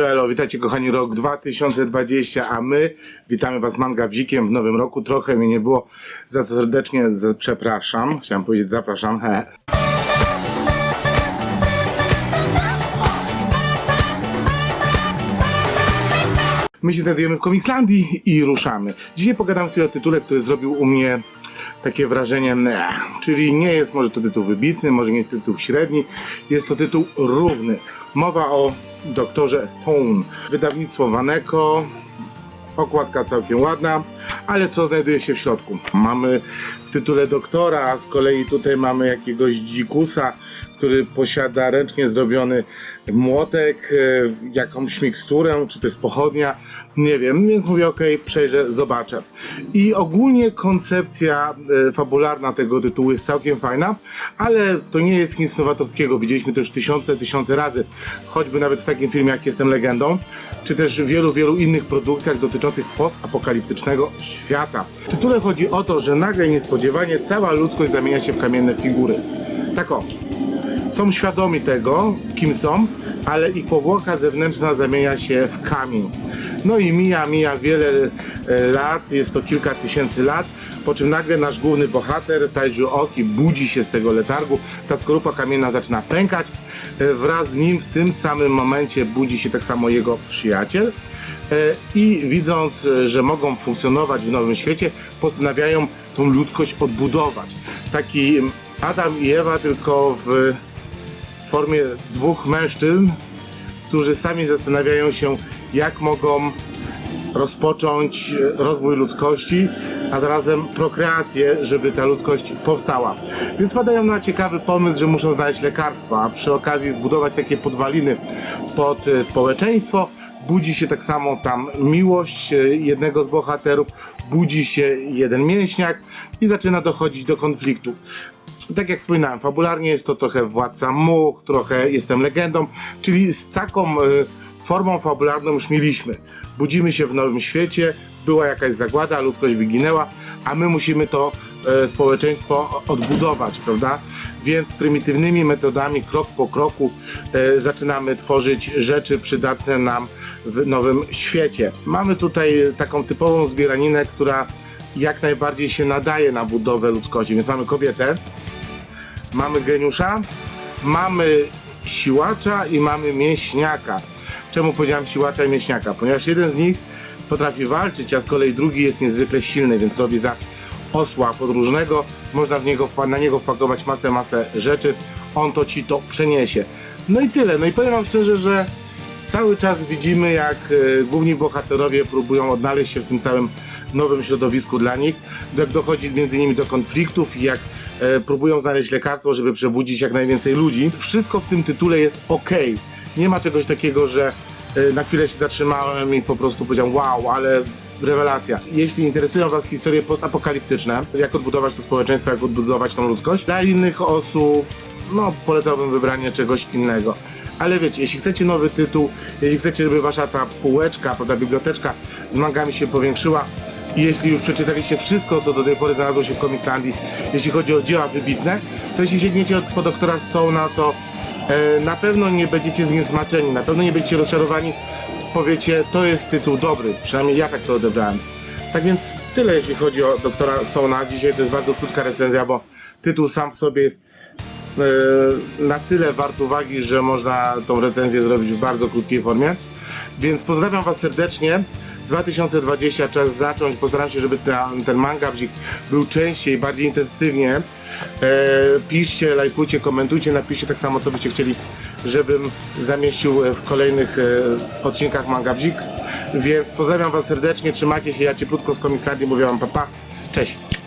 Elo, elo, witajcie kochani, rok 2020, a my witamy was manga bzikiem w nowym roku. Trochę mnie nie było, za co serdecznie przepraszam. Chciałem powiedzieć zapraszam, he. My się znajdujemy w Komikslandii i ruszamy. Dzisiaj pogadam sobie o tytule, który zrobił u mnie takie wrażenie, ne, czyli nie jest może to tytuł wybitny, może nie jest tytuł średni, jest to tytuł równy. Mowa o doktorze Stone. Wydawnictwo Waneko, okładka całkiem ładna, ale co znajduje się w środku? Mamy w tytule doktora, a z kolei tutaj mamy jakiegoś dzikusa, który posiada ręcznie zrobiony młotek, e, jakąś miksturę, czy to jest pochodnia, nie wiem, więc mówię ok, przejrzę, zobaczę. I ogólnie koncepcja e, fabularna tego tytułu jest całkiem fajna, ale to nie jest nic nowatorskiego, widzieliśmy to już tysiące, tysiące razy, choćby nawet w takim filmie jak Jestem Legendą, czy też w wielu, wielu innych produkcjach dotyczących postapokaliptycznego świata. W tytule chodzi o to, że nagle niespodziewanie cała ludzkość zamienia się w kamienne figury. Tak o, są świadomi tego, kim są, ale ich powłoka zewnętrzna zamienia się w kamień. No i mija, mija wiele e, lat, jest to kilka tysięcy lat, po czym nagle nasz główny bohater, Taiju Oki, budzi się z tego letargu, ta skorupa kamienna zaczyna pękać, e, wraz z nim w tym samym momencie budzi się tak samo jego przyjaciel e, i widząc, że mogą funkcjonować w nowym świecie, postanawiają tą ludzkość odbudować. Taki Adam i Ewa tylko w formie dwóch mężczyzn, którzy sami zastanawiają się, jak mogą rozpocząć e, rozwój ludzkości, a zarazem prokreację, żeby ta ludzkość powstała. Więc padają na ciekawy pomysł, że muszą znaleźć lekarstwa, a przy okazji zbudować takie podwaliny pod e, społeczeństwo. Budzi się tak samo tam miłość e, jednego z bohaterów, budzi się jeden mięśniak i zaczyna dochodzić do konfliktów tak jak wspominałem, fabularnie jest to trochę Władca Much, trochę Jestem Legendą, czyli z taką e, formą fabularną już mieliśmy. Budzimy się w nowym świecie, była jakaś zagłada, ludzkość wyginęła, a my musimy to e, społeczeństwo odbudować, prawda? Więc prymitywnymi metodami, krok po kroku, e, zaczynamy tworzyć rzeczy przydatne nam w nowym świecie. Mamy tutaj taką typową zbieraninę, która jak najbardziej się nadaje na budowę ludzkości, więc mamy kobietę, mamy geniusza, mamy siłacza i mamy mięśniaka. Czemu powiedziałem siłacza i mięśniaka? Ponieważ jeden z nich potrafi walczyć, a z kolei drugi jest niezwykle silny, więc robi za osła podróżnego. Można w niego, na niego wpakować masę, masę rzeczy. On to ci to przeniesie. No i tyle. No i powiem wam szczerze, że cały czas widzimy, jak e, główni bohaterowie próbują odnaleźć się w tym całym nowym środowisku dla nich, jak dochodzi między nimi do konfliktów i jak e, próbują znaleźć lekarstwo, żeby przebudzić jak najwięcej ludzi. Wszystko w tym tytule jest ok. Nie ma czegoś takiego, że e, na chwilę się zatrzymałem i po prostu powiedziałem wow, ale rewelacja. Jeśli interesują Was historie postapokaliptyczne, jak odbudować to społeczeństwo, jak odbudować tą ludzkość, dla innych osób, no polecałbym wybranie czegoś innego. Ale wiecie, jeśli chcecie nowy tytuł, jeśli chcecie, żeby wasza ta półeczka, ta biblioteczka z mangami się powiększyła i jeśli już przeczytaliście wszystko, co do tej pory znalazło się w Comicslandii, jeśli chodzi o dzieła wybitne, to jeśli sięgniecie po doktora Stone'a, to e, na pewno nie będziecie zniesmaczeni, na pewno nie będziecie rozczarowani. Powiecie, to jest tytuł dobry, przynajmniej ja tak to odebrałem. Tak więc tyle, jeśli chodzi o doktora Stone'a. Dzisiaj to jest bardzo krótka recenzja, bo tytuł sam w sobie jest na tyle wart uwagi, że można tą recenzję zrobić w bardzo krótkiej formie. Więc pozdrawiam Was serdecznie. 2020 czas zacząć. Postaram się, żeby ta, ten manga bzik był częściej, bardziej intensywnie. E, piszcie, lajkujcie, komentujcie, napiszcie tak samo, co byście chcieli, żebym zamieścił w kolejnych e, odcinkach manga bzik. Więc pozdrawiam Was serdecznie, trzymajcie się, ja cieplutko z Comicslandii mówię Wam papa. Cześć!